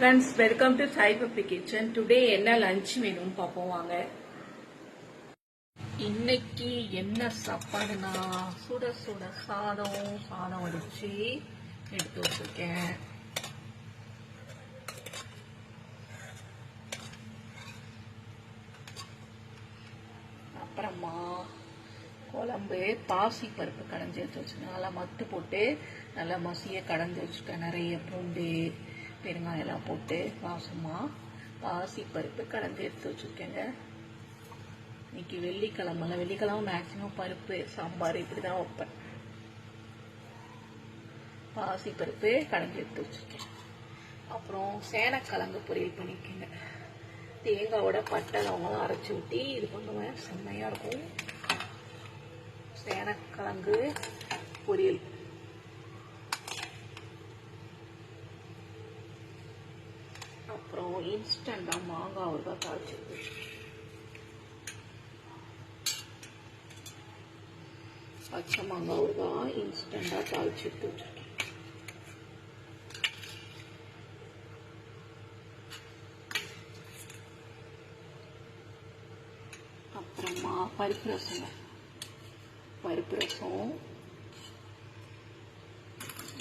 Friends welcome to Sai puppy kitchen today என்ன lunch வேணும்னு பார்ப்போம் வாங்க. இன்னைக்கு என்ன சாப்பாடுனா? சுட சுட சாதம் சாதம் வடிச்சு எடுத்து வச்சிருக்கேன். அப்புறமா குழம்பு பாசி பருப்பு கடைஞ்சி எடுத்து வச்சுருக்கேன். நல்லா மத்து போட்டு நல்லா மசிய கடைஞ்சி வச்சுருக்கேன். நிறைய பூண்டு பெருங்காயெல்லாம் போட்டு வாசமாக பாசி பருப்பு கலந்து எடுத்து வச்சுருக்கேங்க. இன்னைக்கு வெள்ளிக்கிழமை வெள்ளிக்கிழமை மேக்ஸிமம் பருப்பு சாம்பார் இப்படி தான் வைப்பேன். பாசி பருப்பு கலந்து எடுத்து வச்சுருக்கேன். அப்புறம் சேனக்கிழங்கு பொரியல் பண்ணிக்கோங்க. தேங்காவோட பட்டை லவங்கெல்லாம் அரைச்சி ஊற்றி இது பண்ணுவேன் செம்மையாக இருக்கும். சேனக்கிழங்கு பொரியல். அப்புறம் இன்ஸ்டண்ட்டாக மாங்காய் ஒரு தாளிச்சு பச்சை மாங்காய் ஊறுகாய் இன்ஸ்டண்டாக தாளிச்சு எடுத்து அப்புறமா பருப்பு ரசங்க. பருப்பு ரசம்.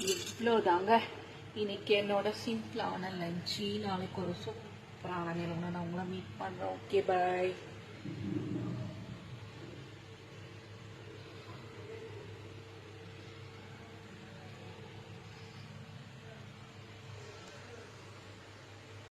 இவ்வளோ தாங்க இன்னைக்கு என்னோட சிம்பிளான லஞ்சு நாளைக்கு ஒரு சூப்பரான நிலவுன நான் உங்களை மீட் பண்ணுறேன் ஓகே பாய்